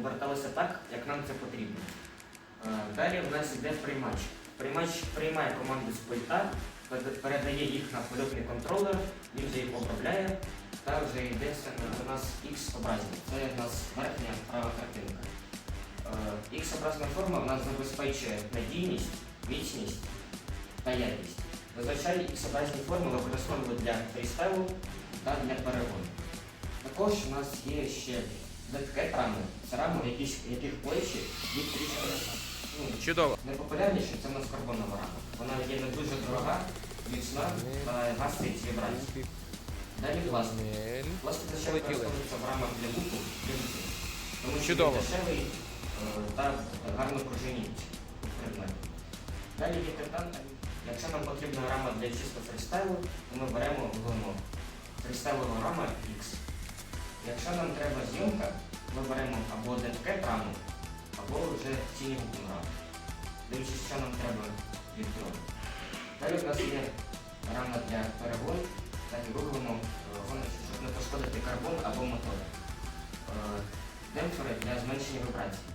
оберталися так, як нам це потрібно. Е, Далі в нас йде приймач. Приймач приймає команди з пульта, передає їх на польотний контролер, він вже їх обробляє, та вже йде у нас X-образні. Це у нас верхня права картинка. Е, X-образна форма в нас забезпечує надійність, міцність та якість. Зазвичай X-образні форми використовують для фрістайлу та для перегону. Також у нас є ще ZK рами. Це рами, яких, яких плечі від трішки ну, Чудово. найпопулярніше це у нас карбонова рама. Вона є не дуже дорога, міцна та гасить вібрації. Далі. Нель. Пластик дешевий використовується в рамах для луку, для луку. Тому що Чудово. він дешевий е, та гарно пружиніють предмет. Далі є титан. Якщо нам потрібна рама для чисто фрістайлу, то ми беремо глину. Фрістайлова рама X. Якщо нам треба зйомка, ми беремо або ДНК раму, або вже ціні раму. Дивлячись, що нам треба від цього. Далі в нас є рама для перегон, так і виглимо, щоб не пошкодити карбон або мотор. Е, Демпфери для зменшення вібрацій.